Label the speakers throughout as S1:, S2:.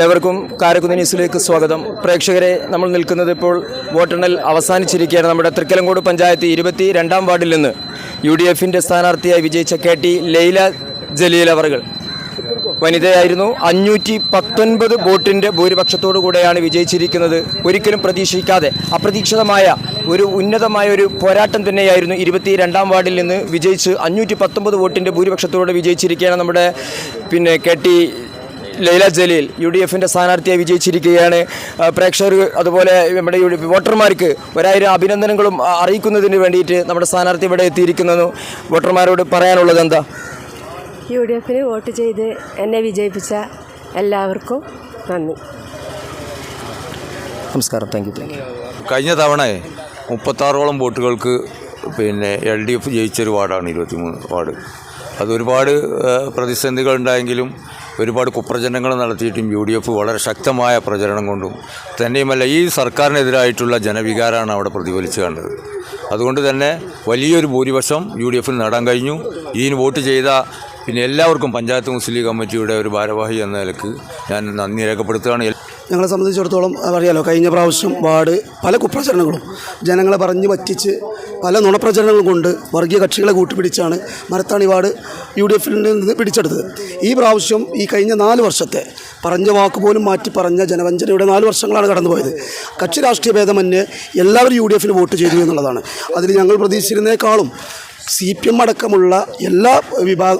S1: ഏവർക്കും കാരക്കുന്ന് ന്യൂസിലേക്ക് സ്വാഗതം. പ്രേക്ഷകരെ നമ്മൾ നിൽക്കുന്നത് ഇപ്പോൾ വോട്ടെണ്ണൽ അവസാനിച്ചിരിക്കുകയാണ്. നമ്മുടെ തൃക്കലങ്കോട് പഞ്ചായത്ത് ഇരുപത്തി രണ്ടാം വാർഡിൽ നിന്ന് യു ഡി എഫിന്റെ സ്ഥാനാർത്ഥിയായി വിജയിച്ച കെ ടി ലൈല ജലീൽ അവർകൾ വനിതയായിരുന്നു. അഞ്ഞൂറ്റി പത്തൊൻപത് വോട്ടിന്റെ ഭൂരിപക്ഷത്തോടു കൂടെയാണ് വിജയിച്ചിരിക്കുന്നത്. ഒരിക്കലും പ്രതീക്ഷിക്കാതെ അപ്രതീക്ഷിതമായ ഒരു ഉന്നതമായ ഒരു പോരാട്ടം തന്നെയായിരുന്നു ഇരുപത്തി രണ്ടാം വാർഡിൽ നിന്ന് വിജയിച്ച് അഞ്ഞൂറ്റി പത്തൊമ്പത് വോട്ടിന്റെ ഭൂരിപക്ഷത്തോടെ വിജയിച്ചിരിക്കുകയാണ് നമ്മുടെ പിന്നെ K T Laila Jaleel U D എഫിന്റെ സ്ഥാനാർത്ഥിയെ വിജയിച്ചിരിക്കുകയാണ്. പ്രേക്ഷകർ അതുപോലെ നമ്മുടെ യു വോട്ടർമാർക്ക് ഒരായിരം അഭിനന്ദനങ്ങളും അറിയിക്കുന്നതിന് വേണ്ടിയിട്ട് നമ്മുടെ സ്ഥാനാർത്ഥി ഇവിടെ എത്തിയിരിക്കുന്നു. വോട്ടർമാരോട് പറയാനുള്ളത് എന്താ?
S2: യു ഡി എഫിന് വോട്ട് ചെയ്ത് എന്നെ വിജയിപ്പിച്ച എല്ലാവർക്കും നന്ദി.
S1: നമസ്കാരം. താങ്ക് യു താങ്ക് യു
S3: കഴിഞ്ഞ തവണ മുപ്പത്താറോളം വോട്ടുകൾക്ക് പിന്നെ എൽ ഡി എഫ് ജയിച്ചൊരു വാർഡാണ് ഇരുപത്തിമൂന്ന് വാർഡ്. അതൊരുപാട് ഉണ്ടായെങ്കിലും ഒരുപാട് കുപ്രചരണങ്ങൾ നടത്തിയിട്ടും യു ഡി എഫ് വളരെ ശക്തമായ പ്രചരണം കൊണ്ടും തന്നെയുമല്ല ഈ സർക്കാരിനെതിരായിട്ടുള്ള ജനവികാരമാണ് അവിടെ പ്രതിഫലിച്ച് കണ്ടത്. അതുകൊണ്ട് തന്നെ വലിയൊരു ഭൂരിപക്ഷം യു ഡി എഫിന് നേടാൻ കഴിഞ്ഞു. ഇതിന് വോട്ട് ചെയ്ത പിന്നെ എല്ലാവർക്കും പഞ്ചായത്ത് മുസ്ലിം കമ്മിറ്റിയുടെ ഒരു ഭാരവാഹി എന്ന നിലയ്ക്ക് ഞാൻ നന്ദി രേഖപ്പെടുത്തുകയാണ്.
S4: ഞങ്ങളെ സംബന്ധിച്ചിടത്തോളം അറിയാലോ കഴിഞ്ഞ പ്രാവശ്യം വാർഡ് പല കുപ്രചരണങ്ങളും ജനങ്ങളെ പറഞ്ഞു പറ്റിച്ച് പല നുണപ്രചരണങ്ങളും കൊണ്ട് വർഗീയ കക്ഷികളെ കൂട്ടുപിടിച്ചാണ് മരത്താണി വാർഡ് യു ഡി എഫിൽ നിന്ന് പിടിച്ചെടുത്തത്. ഈ പ്രാവശ്യം ഈ കഴിഞ്ഞ നാല് വർഷത്തെ പറഞ്ഞ വാക്ക് പോലും മാറ്റി പറഞ്ഞ ജനവഞ്ചനയുടെ നാല് വർഷങ്ങളാണ് കടന്നുപോയത്. കക്ഷി രാഷ്ട്രീയ ഭേദമന്യേ എല്ലാവരും യു ഡി എഫിന് വോട്ട് ചെയ്തു എന്നുള്ളതാണ്. അതിൽ ഞങ്ങൾ പ്രതീക്ഷിച്ചിരുന്നേക്കാളും സി പി എം അടക്കമുള്ള എല്ലാ വിഭാഗ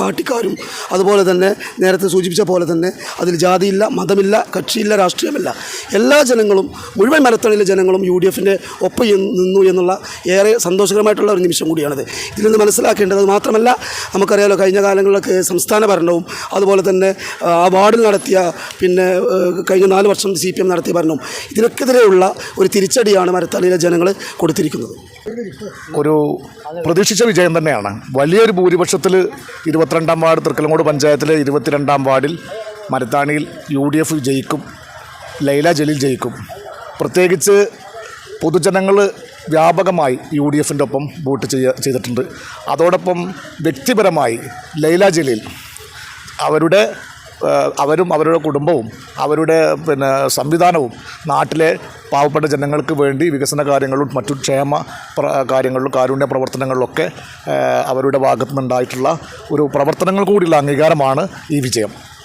S4: പാർട്ടിക്കാരും അതുപോലെ തന്നെ നേരത്തെ സൂചിപ്പിച്ച പോലെ തന്നെ അതിൽ ജാതിയില്ല മതമില്ല കക്ഷിയില്ല രാഷ്ട്രീയമില്ല. എല്ലാ ജനങ്ങളും മുഴുവൻ മരത്തണിയിലെ ജനങ്ങളും യു ഡി എഫിന്റെ ഒപ്പം നിന്നു എന്നുള്ള ഏറെ സന്തോഷകരമായിട്ടുള്ള ഒരു നിമിഷം കൂടിയാണിത്. ഇതിൽ നിന്ന് മനസ്സിലാക്കേണ്ടത് മാത്രമല്ല നമുക്കറിയാലോ കഴിഞ്ഞ കാലങ്ങളിലൊക്കെ സംസ്ഥാന ഭരണവും അതുപോലെ തന്നെ ആ വാർഡിൽ നടത്തിയ പിന്നെ കഴിഞ്ഞ നാല് വർഷം സി പി എം നടത്തിയ ഭരണവും ഇതിനൊക്കെതിരെയുള്ള ഒരു തിരിച്ചടിയാണ് മരത്തണിയിലെ ജനങ്ങൾ കൊടുത്തിരിക്കുന്നത്.
S5: ഒരു പ്രതീക്ഷിച്ച വിജയം തന്നെയാണ്. വലിയൊരു ഭൂരിപക്ഷത്തിൽ ഇരുപത്തിരണ്ടാം വാർഡ് തൃക്കലങ്ങോട് പഞ്ചായത്തിലെ ഇരുപത്തിരണ്ടാം വാർഡിൽ മരത്താണിയിൽ യു ഡി എഫ് ജയിക്കും ലൈല ജലീൽ ജയിക്കും. പ്രത്യേകിച്ച് പൊതുജനങ്ങൾ വ്യാപകമായി യു ഡി എഫിന്റെ ഒപ്പം വോട്ട് ചെയ്യ ചെയ്തിട്ടുണ്ട്. അതോടൊപ്പം വ്യക്തിപരമായി ലൈല ജലീൽ അവരുടെ അവരും അവരുടെ കുടുംബവും അവരുടെ പിന്നെ സംവിധാനവും നാട്ടിലെ പാവപ്പെട്ട ജനങ്ങൾക്ക് വേണ്ടി വികസന കാര്യങ്ങളും മറ്റു ക്ഷേമ കാര്യങ്ങളിലും കാരുണ്യ പ്രവർത്തനങ്ങളിലൊക്കെ അവരുടെ ഭാഗത്തു നിന്നുണ്ടായിട്ടുള്ള ഒരു പ്രവർത്തനങ്ങൾ കൂടിയുള്ള അംഗീകാരമാണ് ഈ വിജയം.